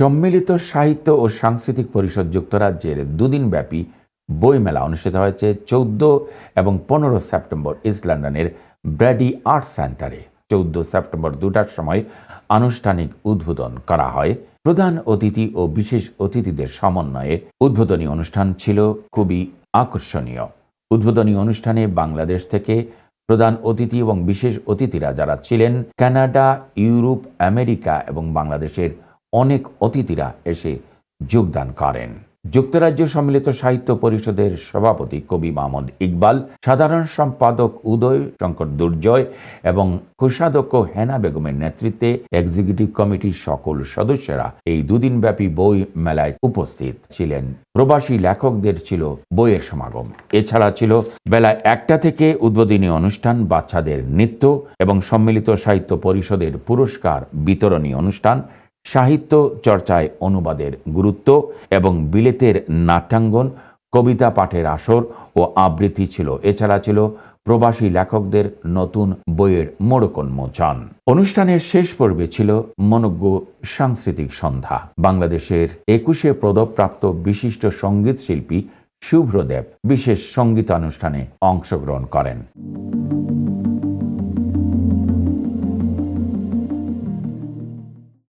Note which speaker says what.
Speaker 1: সম্মিলিত সাহিত্য ও সাংস্কৃতিক পরিষদ যুক্তরাজ্যের দুদিনব্যাপী বইমেলা অনুষ্ঠিত হয়েছে চৌদ্দ এবং পনেরো সেপ্টেম্বর ইস্ট লন্ডনের ব্র্যাডি আর্ট সেন্টারে। চৌদ্দ সেপ্টেম্বর দুটার সময় আনুষ্ঠানিক উদ্বোধন করা হয়। প্রধান অতিথি ও বিশেষ অতিথিদের সমন্বয়ে উদ্বোধনী অনুষ্ঠান ছিল খুবই আকর্ষণীয়। উদ্বোধনী অনুষ্ঠানে বাংলাদেশ থেকে প্রধান অতিথি এবং বিশেষ অতিথিরা যারা ছিলেন, কানাডা, ইউরোপ, আমেরিকা এবং বাংলাদেশের অনেক অতিথিরা এসে যোগদান করেন। যুক্তরাজ্য সম্মিলিত সাহিত্য পরিষদের সভাপতি কবি মাহমুদ ইকবাল, সাধারণ সম্পাদক উদয় শঙ্কর দুর্জয় এবং কোষাধ্যক্ষ হেনা বেগমের নেতৃত্বে এক্সিকিউটিভ কমিটির সকল সদস্যরা এই দুদিনব্যাপী বই মেলায় উপস্থিত ছিলেন। প্রবাসী লেখকদের ছিল বইয়ের সমাগম। এছাড়া ছিল বেলা একটা থেকে উদ্বোধনী অনুষ্ঠান, বাচ্চাদের নৃত্য এবং সম্মিলিত সাহিত্য পরিষদের পুরস্কার বিতরণী অনুষ্ঠান। সাহিত্য চর্চায় অনুবাদের গুরুত্ব এবং বিলেতের নাট্যাঙ্গন, কবিতা পাঠের আসর ও আবৃত্তি ছিল। এছাড়া ছিল প্রবাসী লেখকদের নতুন বইয়ের মোড়কন মোচন অনুষ্ঠানের শেষ পর্বে ছিল মনজ্ঞ সাংস্কৃতিক সন্ধ্যা। বাংলাদেশের একুশে পদকপ্রাপ্ত বিশিষ্ট সংগীত শিল্পী শুভ্রদেব বিশেষ সঙ্গীতানুষ্ঠানে অংশগ্রহণ করেন।